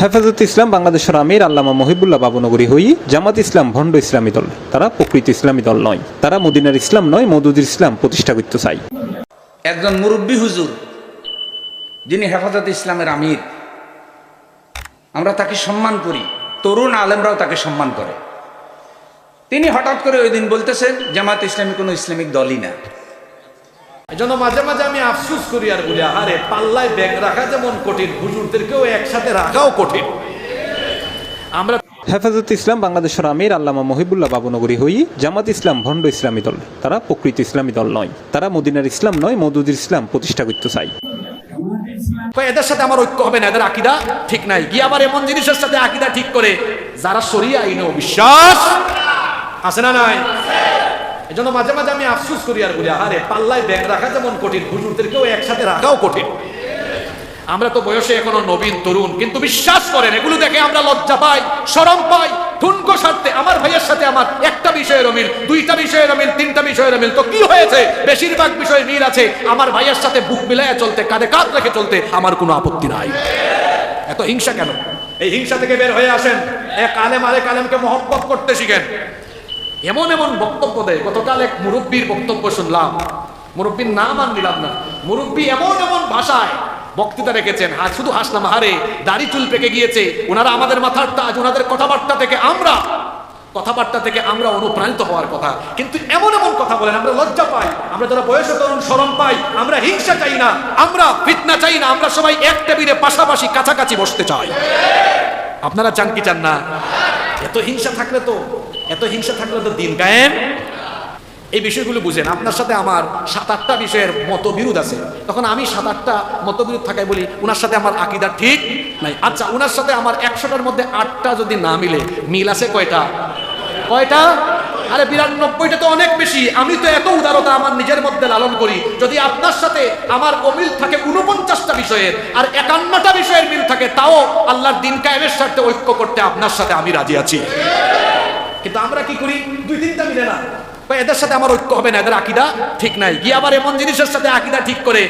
হেফাজত ইসলাম, বাংলাদেশের আমির আল্লামা মহিবুল্লাহ বাবুনগরী হই, জামাত ইসলাম ভণ্ড ইসলামী দল। তারা প্রকৃত ইসলামী দল নয়। তারা মদিনার ইসলাম নয় মদুদির ইসলাম প্রতিষ্ঠা করতে চাই একজন মুরব্বী হুজুর, যিনি হেফাজত ইসলামের আমির। আমরা তাকে সম্মান করি। তরুণ আলেমরাও তাকে সম্মান করে। তিনি হঠাৎ করে ওই দিন বলতেছেন, জামাত ইসলামী কোনো ইসলামিক দলই না। জন্য মাঝে মাঝে আমি আফসুস করি আর বলি আরে পাল্লায় ব্যাগ রাখা যেমন কঠিন হুজুরদেরকেও একসাথে রাখাও কঠিন। আমরা হেফাজত ইসলাম বাংলাদেশের আমির আল্লামা মহিবুল্লাহ বাবুনগরী হই জামাত ইসলাম ভণ্ড ইসলামী দল। তারা প্রকৃত ইসলামী দল নয়। তারা মদিনার ইসলাম নয় মদুদির ইসলাম প্রতিষ্ঠা করতে চাই। এদের সাথে আমার ঐক্য হবে না এদের আকিদা ঠিক নাই। গিয়ে আবার এমন জিনিসের সাথে আকিদা ঠিক করে যারা সরিয়ে আইনে বিশ্বাস আছে না নাই? এই জন্য মাঝে মাঝে আমি আফসুস করি আর বলি আরে পাল্লায় ব্যাগ রাখা যেমন কঠিন, হুজুরদেরকেও একসাথে রাখাও কঠিন। আমরা তো বয়সে এখনও নবীন, তরুণ, কিন্তু বিশ্বাস করেন, এগুলো দেখে আমরা লজ্জা পাই, শরম পাই, ঠুনকো সারতে। আমার ভাইয়ের সাথে আমার একটা বিষয়ের অমিল, দুইটা বিষয়ের অমিল, তিনটা বিষয়ের অমিল। তো কি হয়েছে? বেশিরভাগ বিষয়ে মিল আছে। আমার ভাইয়ের সাথে বুক মিলাইয়া চলতে, কাঁধে কাঁধ রেখে চলতে আমার কোনো আপত্তি নাই। এত হিংসা কেন? এই হিংসা থেকে বের হয়ে আসেন। এক আলেম আরেক আলেমকে মহব্বত করতে শিখেন। এমন এমন বক্তব্য দেয়। গতকাল এক মুরব্বীর বক্তব্য শুনলাম। মুরব্বীর নাম আর নিলাম না। মুরব্বী এমন এমন ভাষায় বক্তৃতা রেখেছেন। আর শুধু হাসলাম হারে দাড়ি চুল পেকে গিয়েছে। ওনারা আমাদের মাথার তাজ ওনাদের কথাবার্তা থেকে আমরা কথাবার্তা থেকে আমরা অনুপ্রাণিত হওয়ার কথা। কিন্তু এমন এমন কথা বলেন, আমরা লজ্জা পাই। আমরা যারা বয়সে তরুণ, শরম পাই, আমরা হিংসা চাই না। আমরা ফিতনা চাই না। আমরা সবাই এক টেবিলে পাশাপাশি কাছাকাছি বসতে চাই। আপনারা চান কি চান না? এত হিংসা থাকলে তো এত হিংসা থাকলে তো দিন কায়েম এই বিষয়গুলো বুঝেন। আপনার সাথে আমার সাত আটটা বিষয়ের মতবিরোধ আছে। তখন আমি সাত আটটা মতবিরোধ থাকায় বলি ওনার সাথে আমার আকিদা ঠিক নাই। আচ্ছা ওনার সাথে আমার একশোটার মধ্যে আটটা যদি না মিলে মিল আছে কয়টা? কয়টা? আরে বিরানব্বইটা তো অনেক বেশি। আমি তো এত উদারতা আমার নিজের মধ্যে লালন করি যদি আপনার সাথে আমার অমিল থাকে উনপঞ্চাশটা বিষয়ের আর একান্নটা বিষয়ের মিল থাকে তাও আল্লাহর দিন কায়েমের স্বার্থে ঐক্য করতে আপনার সাথে আমি রাজি আছি। কিন্তু আমরা কি করি? দুই তিনটা মিলে না। এদের সাথে আমার ঐক্য হবে না, এদের আকিদা ঠিক নাই। গিয়ে আবার এমন জিনিসের সাথে আকিদা ঠিক করে,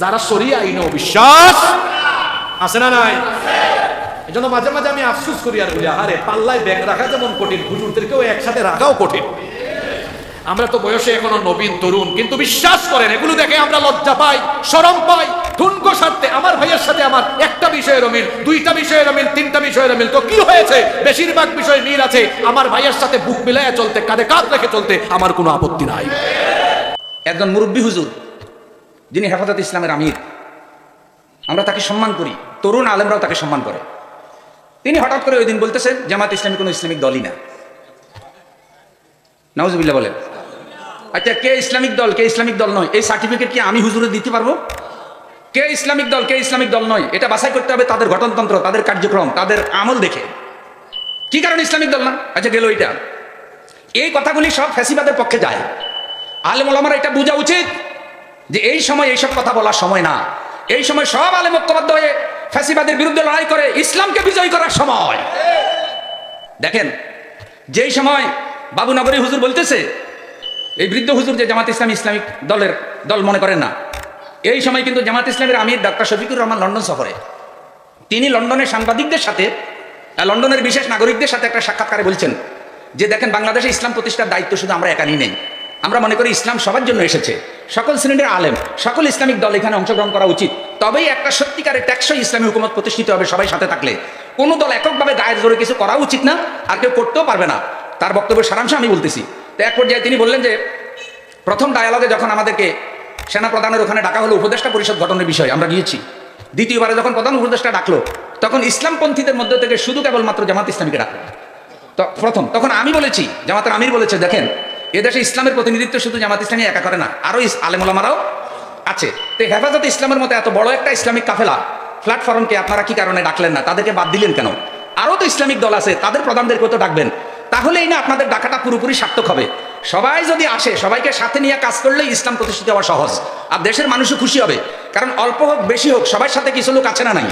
যারা সরিয়ে আইনে বিশ্বাস আছে না নাই? এই জন্য মাঝে মাঝে আমি আফসুস করি আর বলি আরে পাল্লায় ব্যাগ রাখা যেমন কঠিন, হুজুরদেরকেও একসাথে রাখাও কঠিন। আমরা তো বয়সে এখনও নবীন, তরুণ, কিন্তু বিশ্বাস করেন, এগুলো দেখে আমরা লজ্জা পাই, শরম পাই। ঠুনকো সারতে আমার ভাইয়ের সাথে আমার একটা বিষয়ের অমিল, দুইটা বিষয়ের অমিল, তিনটা বিষয়ের অমিল। তো কি হয়েছে? বেশিরভাগ বিষয় মিল আছে। আমার ভাইয়ের সাথে বুক মিলাইয়া চলতে, কাঁধে কাঁধ রেখে চলতে আমার কোনো আপত্তি নাই। একজন মুরব্বী হুজুর, যিনি হেফাজত ইসলামের আমির, আমরা তাকে সম্মান করি। তরুণ আলেমরাও তাকে সম্মান করে। তিনি হঠাৎ করে ওই দিন বলতেছেন জামাত ইসলামী কোনো ইসলামিক দলই না। নাউজুবিল্লাহ বলেন। আচ্ছা কে ইসলামিক দল, কে ইসলামিক দল নয়? এই সার্টিফিকেট কি আমি হুজুরে দিতে পারব? কে ইসলামিক দল, কে ইসলামিক দল নয়? এটা বাছাই করতে হবে তাদের গঠনতন্ত্র, তাদের কার্যক্রম, তাদের আমল দেখে। কি কারণে ইসলামিক দল না? আচ্ছা গেল এটা। এই কথাগুলি সব ফ্যাসিবাদের পক্ষে যায়। আলেম ওলামার এটা বোঝা উচিত যে এই সময় এইসব কথা বলার সময় না। এই সময় সব আলেম ঐক্যবদ্ধ হয়ে ফ্যাসিবাদের বিরুদ্ধে লড়াই করে ইসলামকে বিজয় করার সময়। দেখেন, যেই সময় বাবু নগরী হুজুর বলতেছে, এই বৃদ্ধ হুজুর যে জামাত ইসলাম ইসলামিক দলের দল মনে করেন না এই সময় কিন্তু জামাত ইসলামের আমির ডক্টর শফিকুর রহমান লন্ডন সফরে। তিনি লন্ডনের সাংবাদিকদের সাথে লন্ডনের বিশেষ নাগরিকদের সাথে একটা সাক্ষাৎকারে বলছেন যে, দেখেন, বাংলাদেশে ইসলাম প্রতিষ্ঠার দায়িত্ব শুধু আমরা একাই নেই। আমরা মনে করি ইসলাম সবার জন্য এসেছে। সকল শ্রেণির আলেম, সকল ইসলামিক দল এখানে অংশগ্রহণ করা উচিত। তবেই একটা সত্যিকারের ট্যাক্সই ইসলামী হুকুমত প্রতিষ্ঠিত হবে সবাই সাথে থাকলে। কোনো দল এককভাবে গায়ের জোরে কিছু করা উচিত না, আর কেউ করতেও পারবে না। তার বক্তব্যের সারাংশ আমি বলতেছি। তো এক পর্যায়ে তিনি বললেন যে, প্রথম ডায়ালগে যখন আমাদেরকে সেনা প্রধানের ওখানে ডাকা হলো উপদেষ্টা পরিষদ গঠনের বিষয়, আমরা গিয়েছি। দ্বিতীয়বারে যখন প্রধান উপদেষ্টা ডাকলো, তখন ইসলামপন্থীদের মধ্যে থেকে শুধু কেবলমাত্র জামাত ইসলামীকে ডাকলো। তো প্রথম, তখন আমি বলেছি, জামাতের আমির বলেছে, দেখেন, এদেশে ইসলামের প্রতিনিধিত্ব শুধু জামাত ইসলামী একা করে না আরও আলেমুলামারাও আছে। তো হেফাজত ইসলামের মতো এত বড় একটা ইসলামিক কাফেলা প্ল্যাটফর্মকে আপনারা কি কারণে ডাকলেন না? তাদেরকে বাদ দিলেন কেন? আরও তো ইসলামিক দল আছে, তাদের প্রধানদেরকেও তো ডাকবেন। তাহলেই না আপনাদের ডাকাটা পুরোপুরি সার্থক হবে। সবাই যদি আসে, সবাইকে সাথে নিয়ে কাজ করলে ইসলাম প্রতিষ্ঠিত হওয়া সহজ। আর দেশের মানুষও খুশি হবে। কারণ অল্প হোক, বেশি হোক, সবার সাথে কিছু লোক আছে না নাই?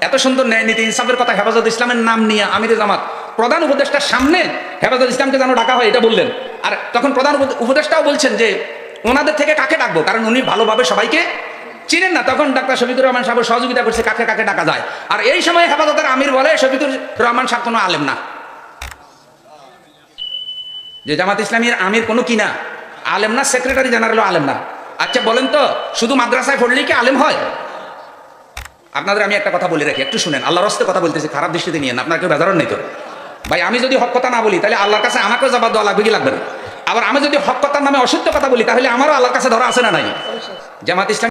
এত সুন্দর ন্যায় নীতি ইনসাফের কথা হেফাজত ইসলামের নাম নিয়ে আমির জামাত, প্রধান উপদেষ্টার সামনে হেফাজত ইসলামকে যেন ডাকা হয়, এটা বললেন। আর তখন প্রধান উপদে- উপদেষ্টাও বলছেন যে, ওনাদের থেকে কাকে ডাকবো? কারণ উনি ভালোভাবে সবাইকে চিনেন না। তখন ডাক্তার শফিকুর রহমান সাহেব সহযোগিতা করছে, কাকে কাকে ডাকা যায়। আর এই সময় হেফাজতের আমির বলে, শফিকুর রহমান সাহেব কোনো আলেম না। যে জামাত ইসলামীর আমির কোনো কি না? আলেম না সেক্রেটারি জেনারেলও আলেম না। আচ্ছা বলেন তো, শুধু মাদ্রাসায় পড়লেই কি আলেম হয়? আপনাদের আমি একটা কথা বলে রাখি, একটু শুনেন। আল্লাহর রস্তে কথা বলতেছি, খারাপ দৃষ্টিতে নিয়ে আপনার কেউ বেজারণ নেই তো। ভাই, আমি যদি হক কথা না বলি, তাহলে আল্লাহর কাছে আমাকেও জবাব দেওয়া লাগবে কি লাগবে আবার আমি যদি হক কথার নামে অসত্য কথা বলি, তাহলে আমারও আল্লাহর কাছে ধরা আছে না নাই? জামাত ইসলাম